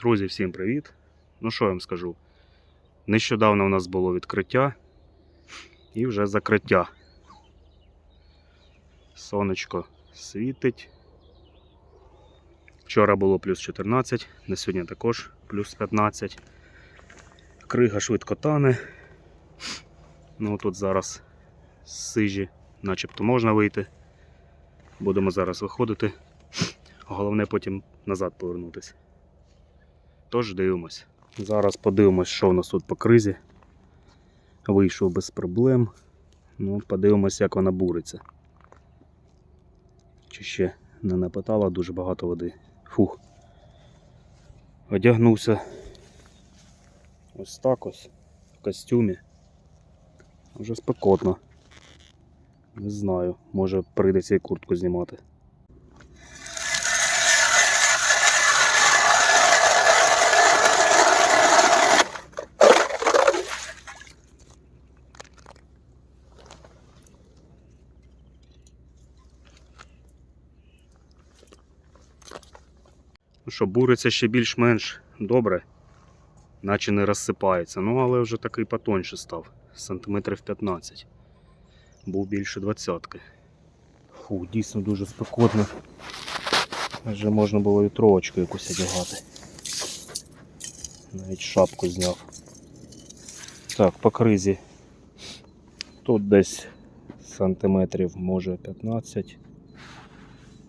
Друзі, всім привіт! Ну що я вам скажу? Нещодавно у нас було відкриття і вже закриття. Сонечко світить. Вчора було плюс 14, на сьогодні також плюс 15. Крига швидко тане. Ну тут зараз з сижі начебто можна вийти. Будемо зараз виходити. Головне потім назад повернутися. Тож дивимось. Зараз подивимось, що у нас тут по кризі. Вийшов без проблем. Ну, подивимось, як вона буриться. Чи ще не напитала дуже багато води. Фух. Одягнувся ось так ось в костюмі. Вже спекотно. Не знаю, може прийдеться і куртку знімати. Що, буриться ще більш-менш добре, наче не розсипається. Ну, але вже такий потоньше став, сантиметрів 15. Був більше двадцятки. Фу, дійсно дуже спекотно. Вже можна було і тровочку якусь одягати. Навіть шапку зняв. Так, по кризі. Тут десь сантиметрів, може 15,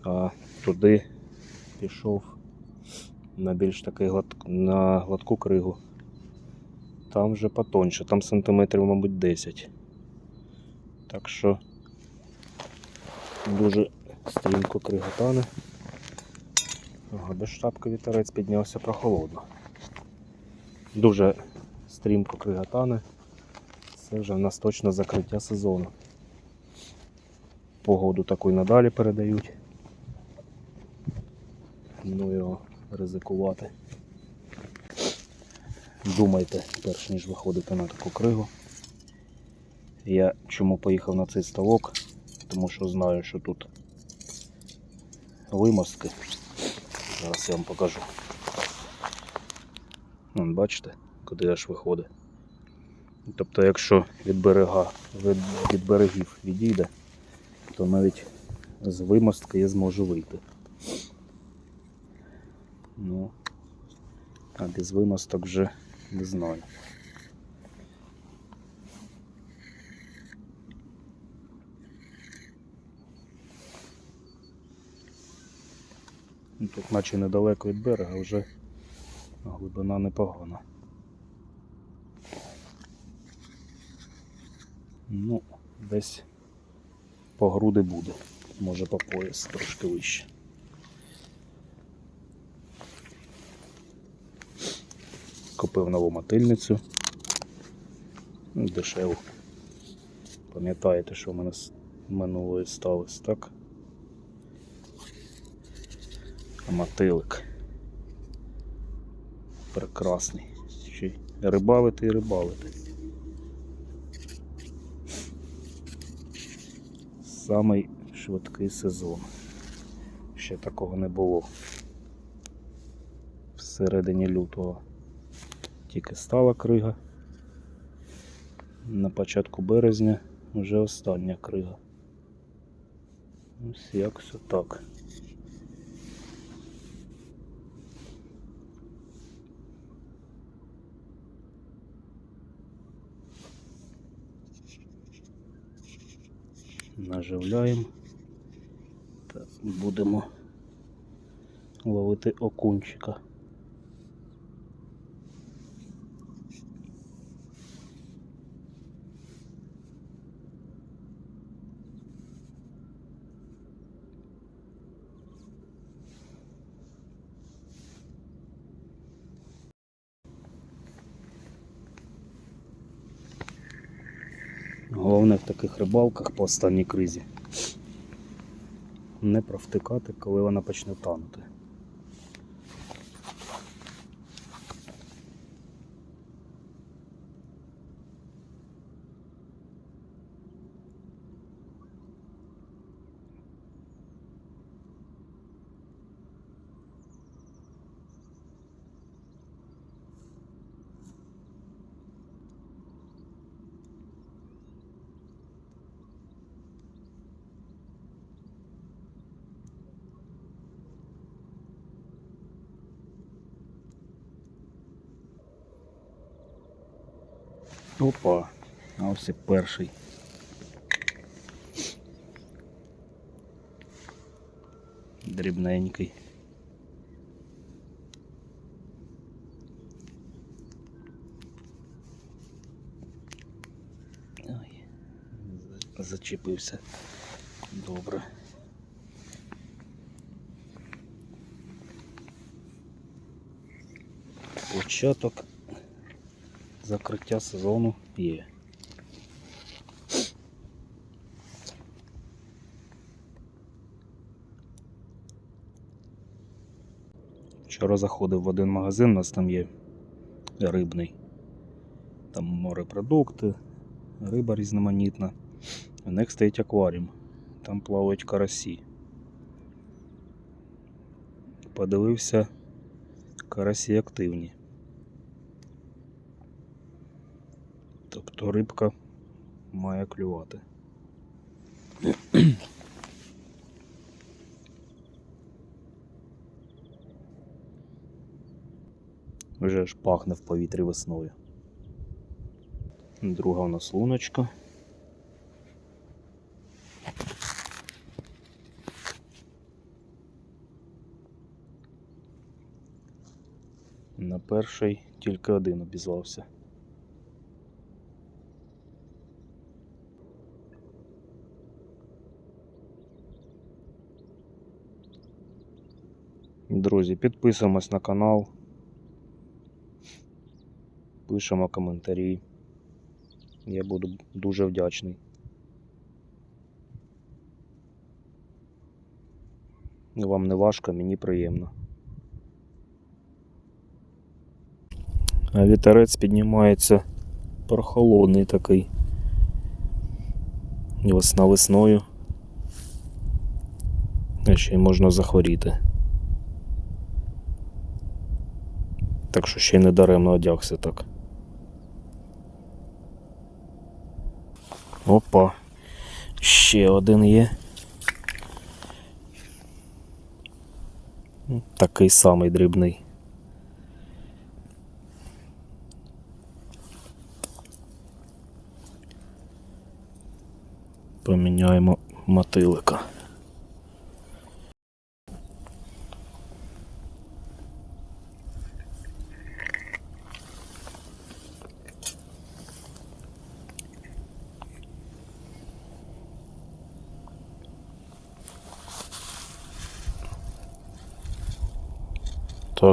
а туди пішов на більш такий глад... на гладку кригу. Там вже потоньше, там сантиметрів, мабуть, 10. Так що дуже стрімко крига тане. Ага, без шапки вітерець піднявся прохолодно. Дуже стрімко крига тане. Це вже в нас точно закриття сезону. Погоду таку й надалі передають. Ну його ризикувати. Думайте, перш ніж виходити на таку кригу. Я чому поїхав на цей ставок? Тому що знаю, що тут вимостки. Зараз я вам покажу. Вон, бачите, куди аж виходить. Тобто, якщо від берега від, від берегів відійде, то навіть з вимостки я зможу вийти. Ну, а без вимосток вже не знаю. Ну, Тут наче недалеко від берега вже глибина непогана. Ну, десь по груди буде, може по пояс трошки вище. Купив нову мотильницю. Ну, Дешеву. Пам'ятаєте, що в мене минулої сталося, так? Мотилик. Прекрасний. Ще рибалити і рибалити. Самий швидкий сезон. Ще такого не було. Всередині лютого тільки стала крига. На початку березня вже остання крига. Ось як все так. Наживляємо та будемо ловити окунчика. Головне в таких рибалках по останній кризі не провтикати, коли вона почне танути. Опа, а ось і перший. Дрібненький. Ой, зачепився. Добре. Початок закриття сезону є. Вчора заходив в один магазин, у нас там є рибний. Там морепродукти, риба різноманітна. У них стоїть акваріум. Там плавають карасі. Подивився, карасі активні. Тобто рибка має клювати. Вже ж пахне в повітрі весною. Друга у нас луночка. На перший тільки один обізвався. Друзі, підписуємось на канал. Пишемо коментарі. Я буду дуже вдячний. Вам не важко, мені приємно. А вітерець піднімається прохолодний такий. Весна весною. А ще й можна захворіти. Так що ще й не даремно одягся так. Опа. Ще один є. Такий самий дрібний. Поміняємо мотилика.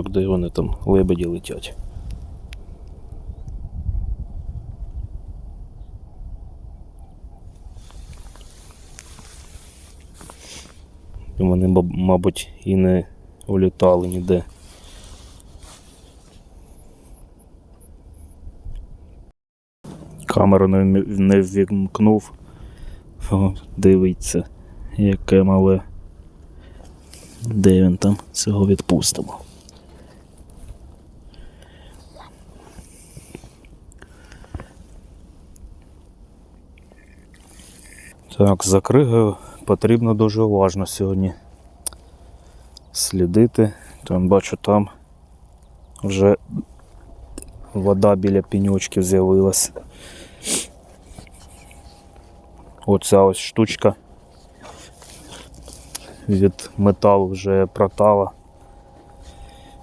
Де вони там лебеді летять? Вони, мабуть, і не улітали ніде. Камеру не, ввімкнув. О, дивіться, яке мале. Де він там? Цього відпустимо. Так, за кригою потрібно дуже уважно сьогодні слідити. Там бачу, там вже вода біля піньочків з'явилась. Оця ось штучка від металу вже протала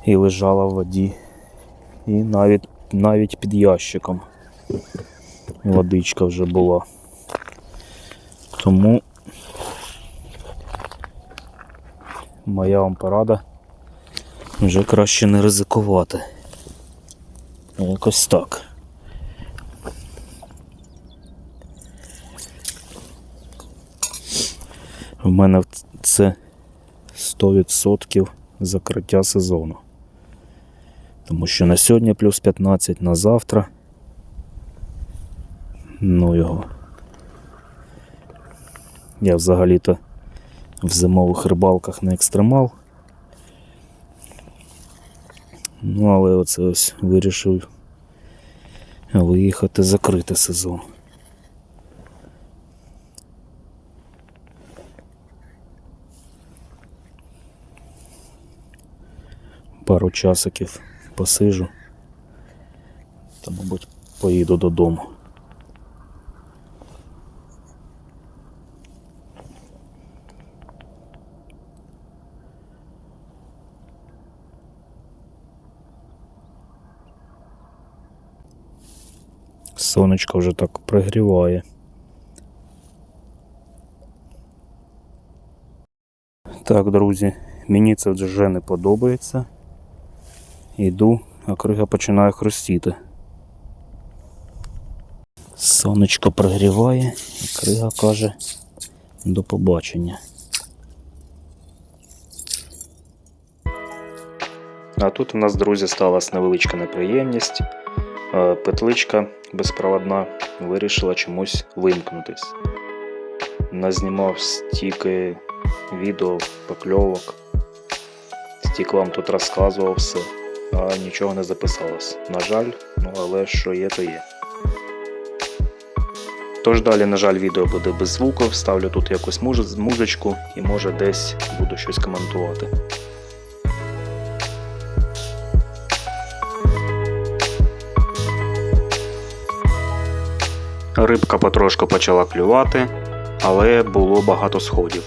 і лежала в воді. І навіть, навіть під ящиком водичка вже була. Тому моя вам порада вже краще не ризикувати. Якось так. В мене це 100% закриття сезону. Тому що на сьогодні плюс 15, на завтра. Ну його. Я взагалі-то в зимових рибалках не екстремал. Ну, але оце ось вирішив виїхати закрити сезон. Пару часиків посижу. Та, мабуть, поїду додому. Сонечко вже так пригріває. Так, друзі, мені це вже не подобається. Йду, а крига починає хрустіти. Сонечко прогріває, і крига каже до побачення. А тут у нас, друзі, сталася невеличка неприємність. Е, Петличка безпроводна вирішила чомусь вимкнутись. Назнімав стільки відео, покльовок. Стік вам тут розказував все, а нічого не записалось. На жаль, ну але що є, то є. Тож далі, на жаль, відео буде без звуку, вставлю тут якусь музичку і може десь буду щось коментувати. Рибка потрошку почала клювати, але було багато сходів.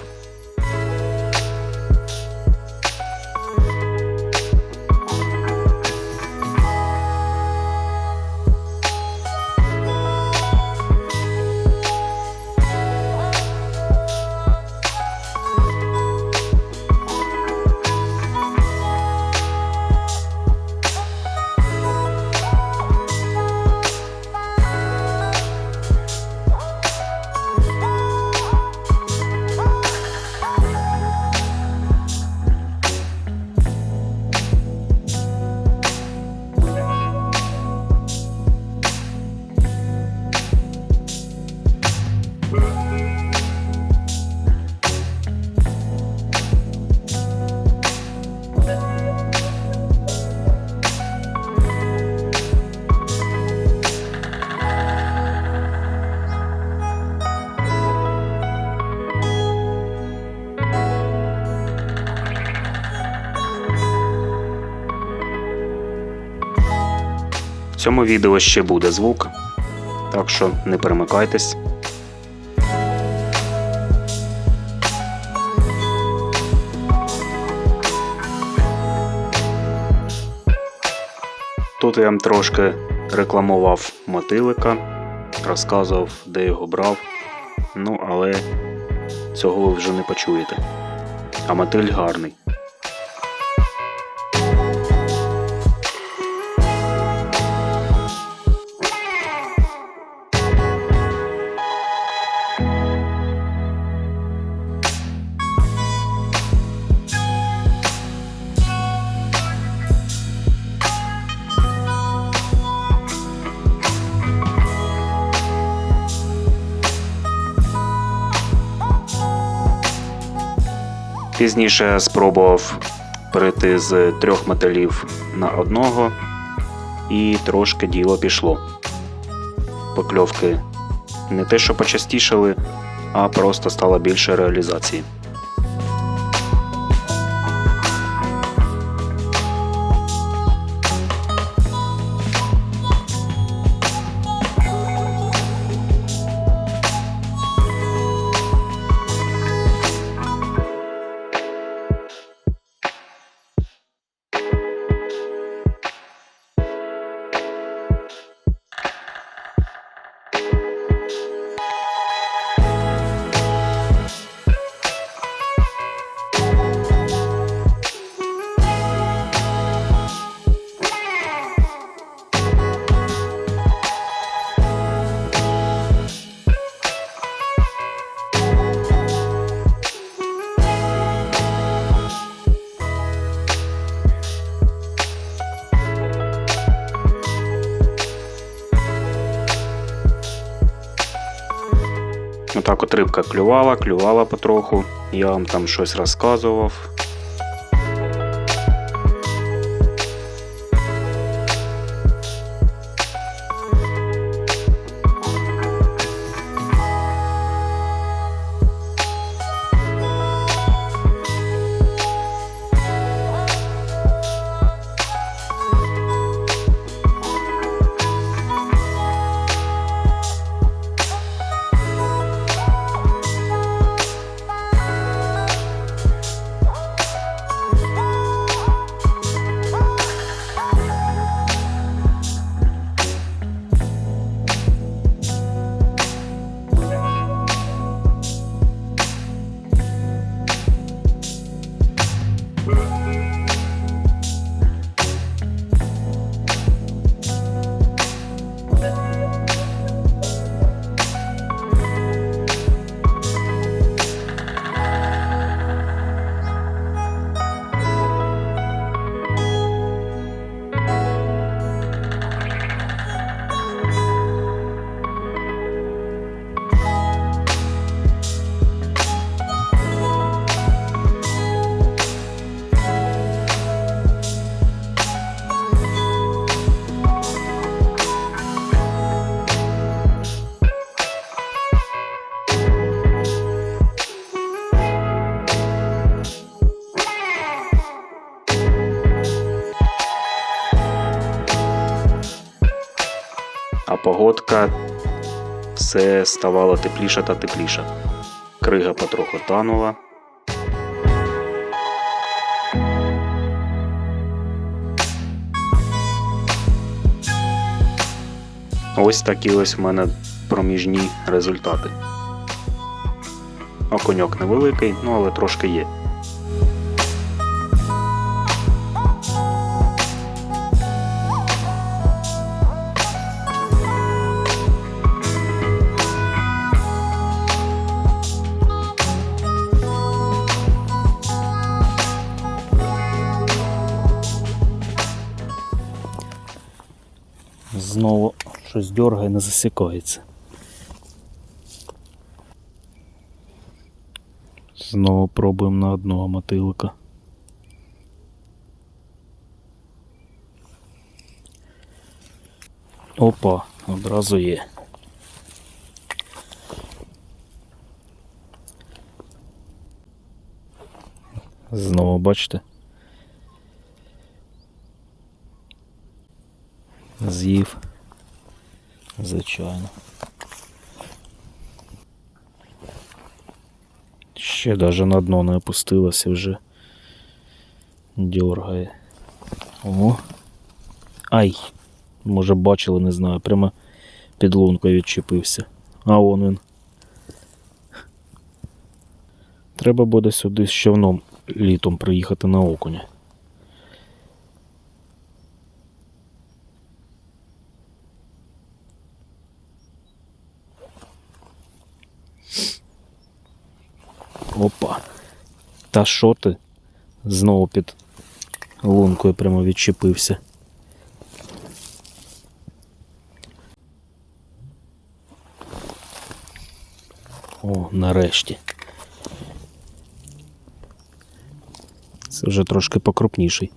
Цьому відео ще буде звук, так що не перемикайтесь. Тут я вам трошки рекламував мотилика, розказував, де його брав. Ну, але цього ви вже не почуєте. А мотиль гарний. Пізніше спробував перейти з трьох металів на одного, і трошки діло пішло. Покльовки не те, що почастішали, а просто стало більше реалізації. Рибка клювала, клювала потроху. Я вам там щось розказував. Погодка все ставало тепліше та тепліше. Крига потроху танула. Ось такі ось в мене проміжні результати. Окуньок невеликий, ну але трошки є. Знову щось дергає, не засікається. Знову пробуємо на одного мотилика. Опа, одразу є. Знову бачите? З'їв. Звичайно. Ще даже на дно не опустилося вже. Дергає. О. Ай! Може бачили, не знаю, прямо під лункою відчепився. А он він. Треба буде сюди з човном літом приїхати на окуня. Опа. Та що ти? Знову під лункою прямо відчепився. О, нарешті. Це вже трошки покрупніший.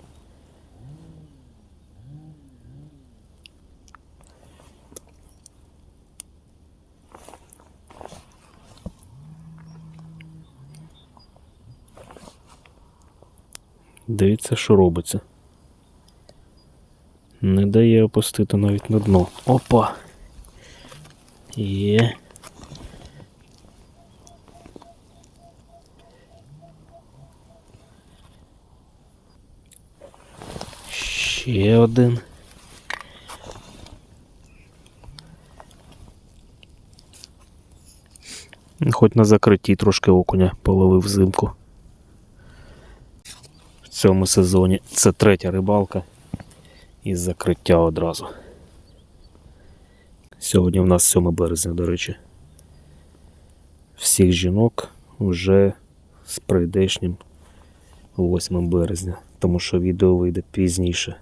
Дивіться, що робиться. Не дає опустити навіть на дно. Опа! Є. Ще один. Хоч на закритті трошки окуня половив взимку. Цьому сезоні це третя рибалка із закриття одразу. Сьогодні в нас 7 березня, до речі. Всіх жінок вже з прийдешнім 8 березня, тому що відео вийде пізніше.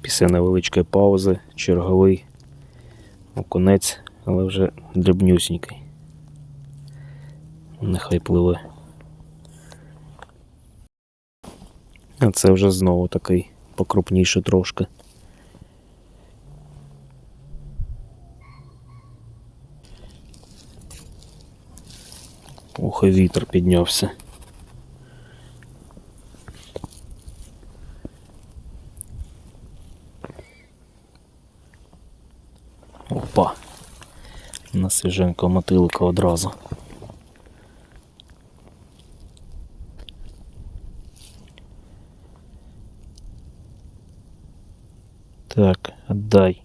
Після невеличкої паузи, черговий окунець, але вже дрібнюсінький. Нехай пливе. А це вже знову такий покрупніше трошки. Ох, і вітер піднявся. Опа. На свіженького мотилика одразу. Так, отдай.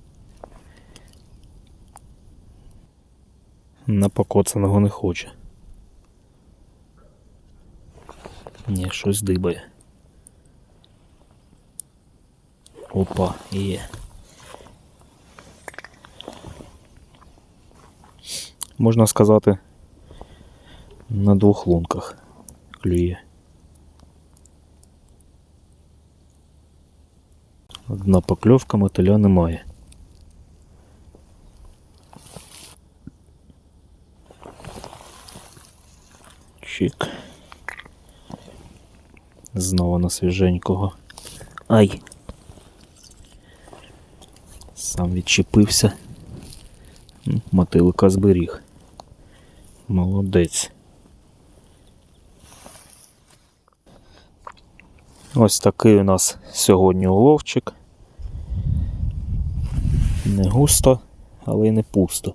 На покоцаного не хоче. Ні, щось дибає. Опа, є. Можна сказати, на двох лунках клює. Одна покльовка мотиля немає. Чик. Знову на свіженького. Ай! Сам відчепився. Мотилика зберіг. Молодець. Ось такий у нас сьогодні уловчик. Не густо, але й не пусто.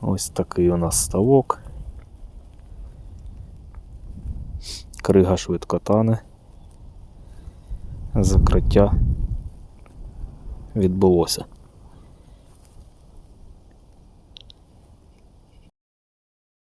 Ось такий у нас ставок. Крига швидко тане. Закриття відбулося.